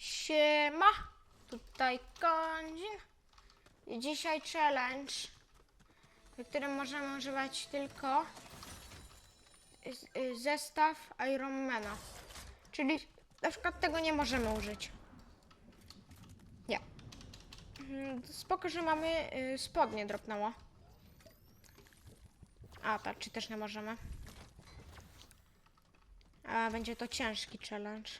Siema, tutaj Kondzin. Dzisiaj challenge, w którym możemy używać tylko y, zestaw Ironmana. Czyli na przykład tego nie możemy użyć. Nie. Mm, Spoko, że mamy y, spodnie dropnęło. A, tak, czy też nie możemy. A, będzie to ciężki challenge.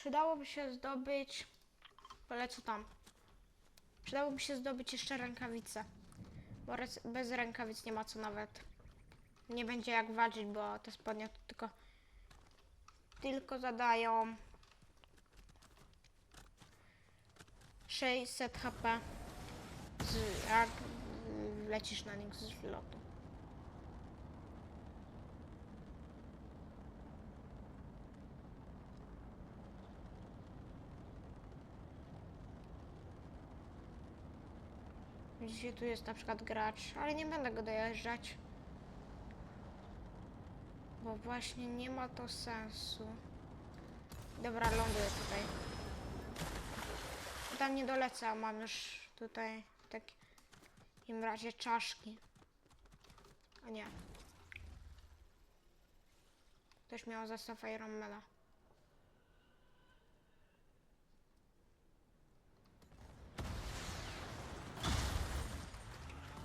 Przydałoby się zdobyć. Polecę tam. Przydałoby się zdobyć jeszcze rękawice. Bo bez rękawic nie ma co nawet. Nie będzie jak walczyć, bo te spodnie to tylko. Tylko zadają 600 HP. Z, jak lecisz na nich z lotu. Widzicie, tu jest na przykład gracz, ale nie będę go dojeżdżać. Bo właśnie nie ma to sensu. Dobra, ląduję tutaj. Tam nie dolecę, a mam już tutaj w takim razie czaszki. A nie. Ktoś miał zestaw Ironmana.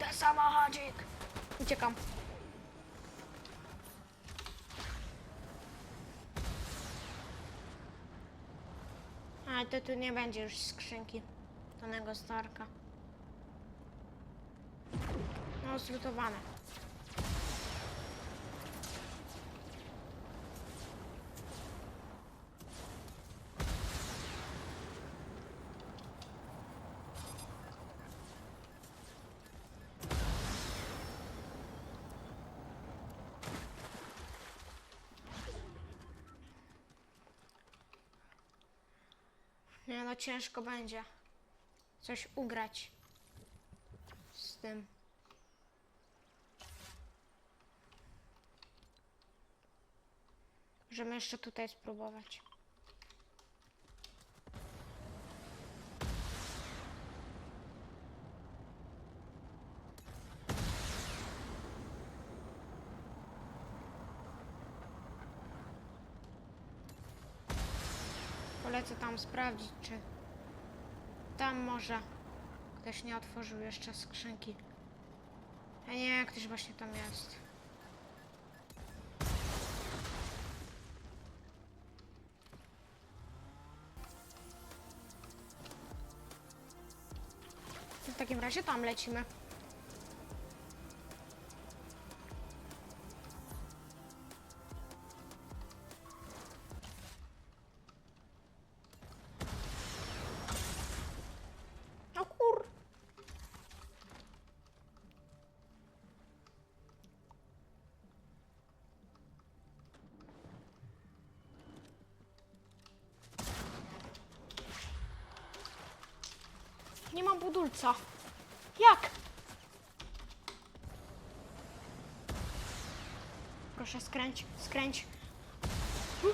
Ten samochodzik! Uciekam. A to tu nie będzie już skrzynki Tonego Starka. No, zlutowane. Ciężko będzie coś ugrać z tym. Możemy jeszcze tutaj spróbować. Polecę tam sprawdzić, czy tam może ktoś nie otworzył jeszcze skrzynki. A nie, ktoś właśnie tam jest. W takim razie tam lecimy. Budulca. Jak? Proszę skręć, skręć. Hm?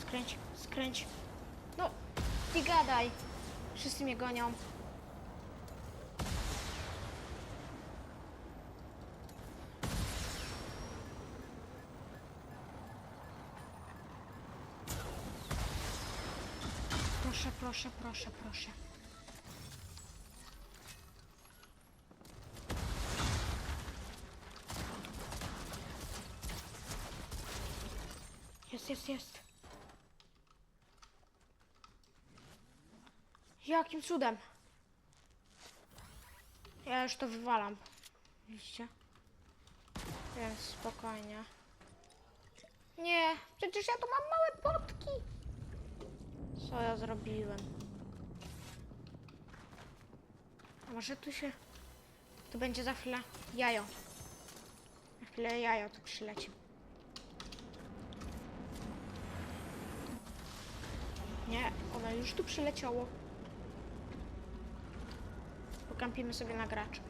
Skręć, skręć. No, nie gadaj. Wszyscy mnie gonią. Proszę, proszę, proszę, proszę. Jest, jest, jest. Jakim cudem? Ja już to wywalam. Widzicie? Więc spokojnie. Nie, przecież ja tu mam małe potki. Co ja zrobiłem? A może tu się... Tu będzie za chwilę jajo. Za chwilę jajo tu przyleci. Nie, ona już tu przyleciało. Pokampimy sobie na gracz.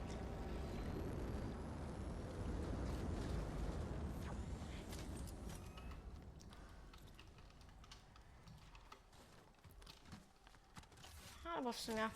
Albo w sumie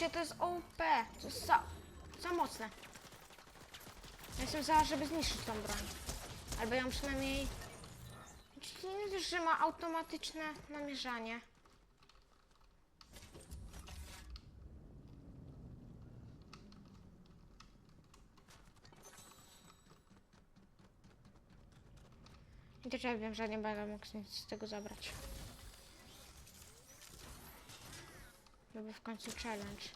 Widzicie, to jest OP. To jest za, za mocne. Ja Jestem za, żeby zniszczyć tą broń. Albo ją przynajmniej... Widzicie, nie wiesz, że ma automatyczne namierzanie. I też ja wiem, że nie będę mógł nic z tego zabrać. No bo w końcu challenge.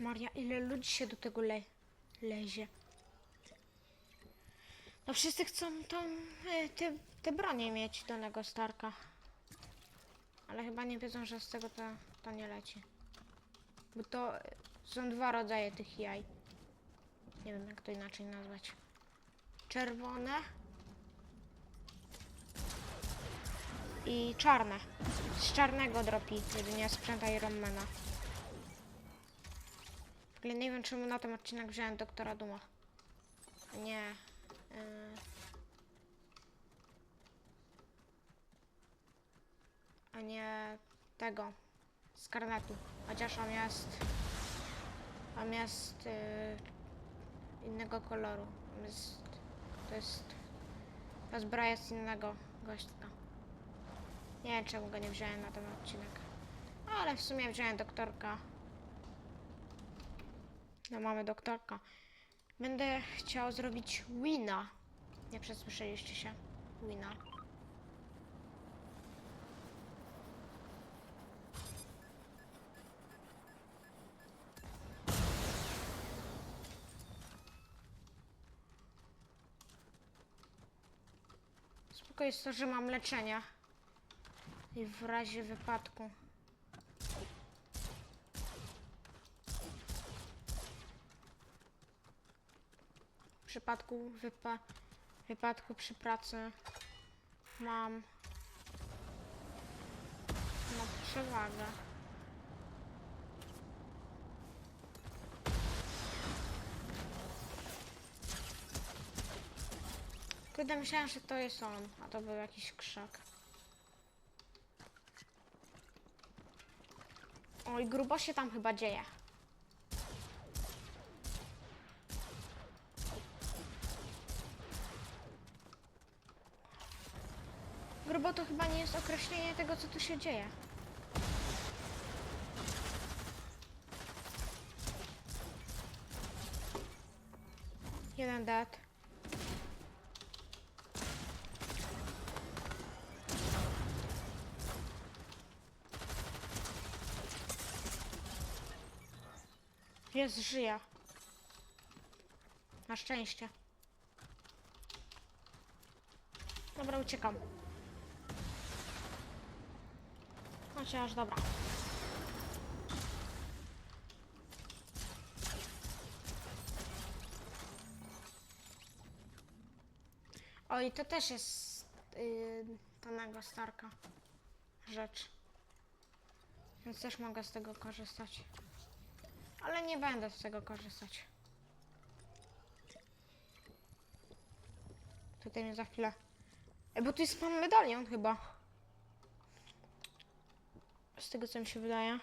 Maria, ile ludzi się do tego le lezie. No wszyscy chcą tą, e, te, te bronie mieć danego Starka. Ale chyba nie wiedzą, że z tego to, to nie leci. Bo to są dwa rodzaje tych jaj. Nie wiem jak to inaczej nazwać. Czerwone. I czarne. Z czarnego dropi jedynie sprzęta Ironmana. W ogóle nie wiem czemu na ten odcinek wziąłem doktora Duma. Nie. Yy... a nie tego z karnetu. Chociaż on jest on jest yy, innego koloru. On jest, to jest ta zbroja innego gościa. Nie wiem czemu go nie wziąłem na ten odcinek. Ale w sumie wziąłem doktorka. No mamy doktorka. Będę chciał zrobić wina. Nie przesłyszeliście się. Wina. Jest to, że mam leczenie. I w razie wypadku. W przypadku wypa wypadku przy pracy mam mam przewagę. Kurde, myślałem, że to jest on, a to był jakiś krzak. Oj, grubo się tam chyba dzieje. Grubo to chyba nie jest określenie tego, co tu się dzieje. Jeden dead. Jest, żyje. Na szczęście. Dobra, uciekam. Chociaż dobra. O, i to też jest yy, danego Starka rzecz. Więc też mogę z tego korzystać. Ale nie będę z tego korzystać. Tutaj mnie za chwilę. Ej, bo tu jest pan medalion chyba. Z tego co mi się wydaje.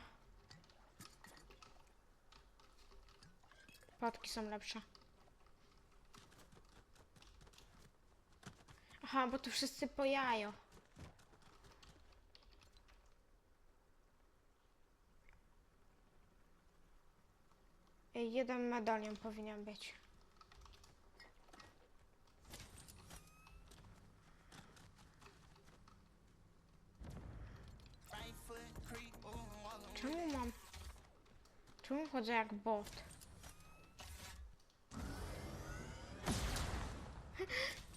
Płatki są lepsze. Aha, bo tu wszyscy po jeden medalion powinien być. Czemu mam... Czemu chodzę jak bot?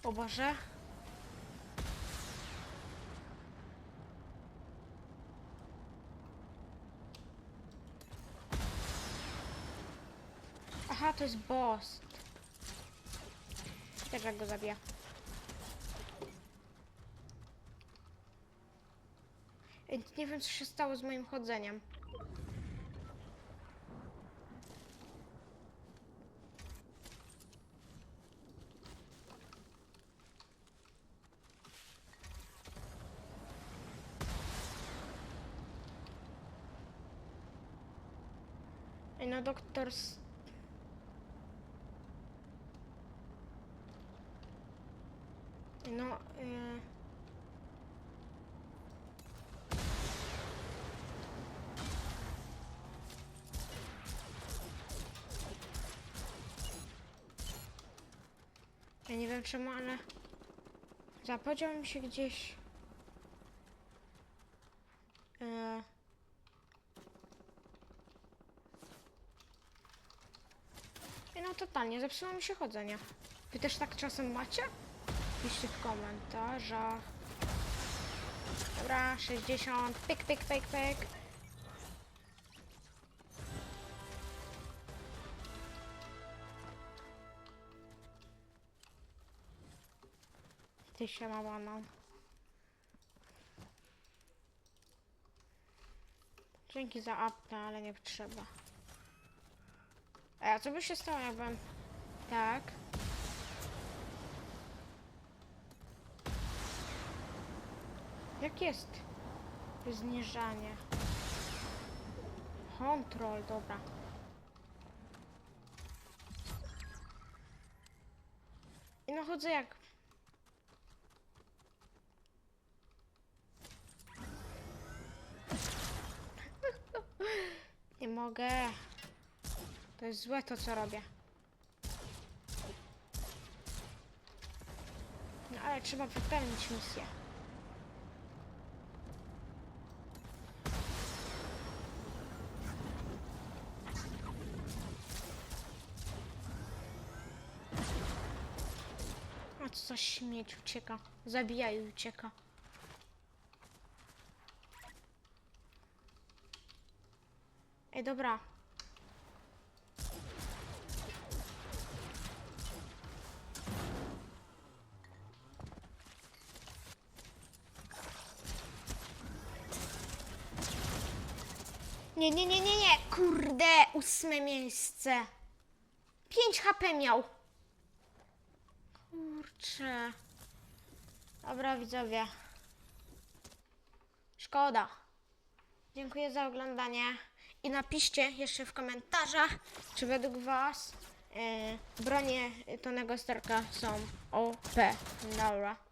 O Boże. Aha, to jest boss. Też jak go zabija. Nie wiem, co się stało z moim chodzeniem. No doktor... s- Ej, No... Y... Ja nie wiem czemu, ale... Zapodział mi się gdzieś... Y... Ej, No totalnie, zepsuło mi się chodzenie. Wy też tak czasem macie? Piszcie w komentarzach. Dobra, 60. Pyk, pyk, pyk, pyk. Ty się ma banan. Dzięki za apkę, ale nie trzeba. A co by się stało, jakbym... Tak. Jak jest? Zniżanie. Kontrol, dobra. I no chodzę jak... Nie mogę. To jest złe to, co robię. No ale trzeba wypełnić misję. A co za śmieć ucieka. Zabija i ucieka. Ej, dobra. Nie, nie, nie, nie, nie. Kurde, ósme miejsce. 5 HP miał. Kurczę. Dobra, widzowie. Szkoda. Dziękuję za oglądanie. I napiszcie jeszcze w komentarzach, czy według Was e, bronie Tonego Starka są OP. Dobra.